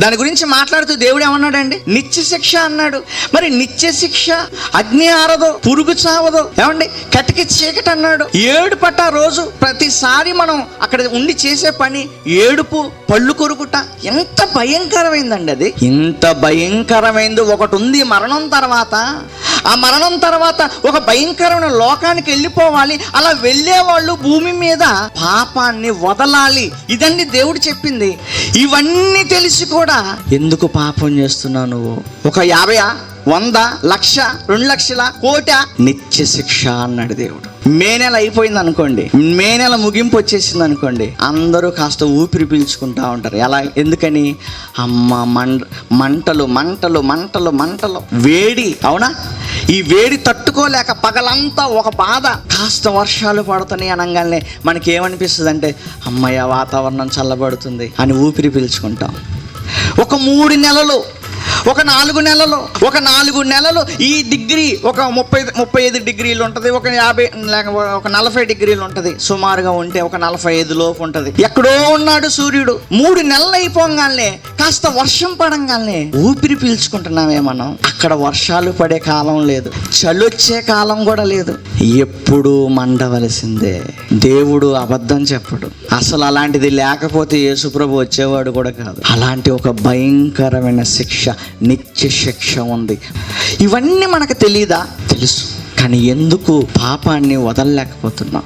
దాని గురించి మాట్లాడుతూ దేవుడు ఏమన్నాడండి? నిత్య శిక్ష అన్నాడు. మరి నిత్య శిక్ష అగ్ని ఆరదో పురుగు చావదో ఏమండి? కటికి చీకటి అన్నాడు. ఏడు పట్ట రోజు ప్రతిసారి మనం అక్కడ ఉండి చేసే పని ఏడుపు పళ్ళు కొరుకుట. ఎంత భయంకరమైందండి అది. ఇంత భయంకరమైంది. ఒకటి ఉంది మరణం తర్వాత ఆ మరణం తర్వాత ఒక భయంకరమైన లోకానికి వెళ్ళిపోవాలి. అలా వెళ్ళే వాళ్ళు భూమి మీద పాపాన్ని వదలాలి. ఇదండి దేవుడు చెప్పింది. ఇవన్నీ తెలిసి కూడా ఎందుకు పాపం చేస్తున్నావు నువ్వు? ఒక యాభై వంద లక్ష రెండు లక్షల కోట నిత్య శిక్ష అన్నాడు దేవుడు. మే నెల అయిపోయింది అనుకోండి. మే నెల ముగింపు వచ్చేసింది అనుకోండి. అందరూ కాస్త ఊపిరి పీల్చుకుంటా ఉంటారు. ఎలా? ఎందుకని? అమ్మ మంట మంటలు మంటలు మంటలు మంటలు. వేడి అవునా? ఈ వేడి తట్టుకోలేక పగలంతా ఒక బాధ. కాస్త వర్షాలు పడుతున్నాయి అనగానే మనకి ఏమనిపిస్తుంది అంటే అమ్మయ్య వాతావరణం చల్లబడుతుంది అని ఊపిరి పీల్చుకుంటాం. ఒక మూడు నెలలు ఒక నాలుగు నెలలు ఒక నాలుగు నెలలు ఈ డిగ్రీ ఒక ముప్పై ముప్పై ఐదు డిగ్రీలు ఉంటుంది ఒక యాభై లేక ఒక నలభై డిగ్రీలు ఉంటుంది. సుమారుగా ఉంటే ఒక నలభై ఐదు లోపు ఉంటుంది. ఎక్కడో ఉన్నాడు సూర్యుడు. మూడు నెలలు అయిపోగానే కాస్త వర్షం పడంగానే ఊపిరి పీల్చుకుంటున్నామే మనం. అక్కడ వర్షాలు పడే కాలం లేదు. చలొచ్చే కాలం కూడా లేదు. ఎప్పుడు మండవలసిందే. దేవుడు అబద్ధం చెప్పడు. అసలు అలాంటిది లేకపోతే యేసుప్రభు వచ్చేవాడు కూడా కాదు. అలాంటి ఒక భయంకరమైన శిక్ష నిత్య శిక్ష ఉంది. ఇవన్నీ మనకు తెలియదా తెలుసు. కానీ ఎందుకు పాపాన్ని వదలలేకపోతున్నాం?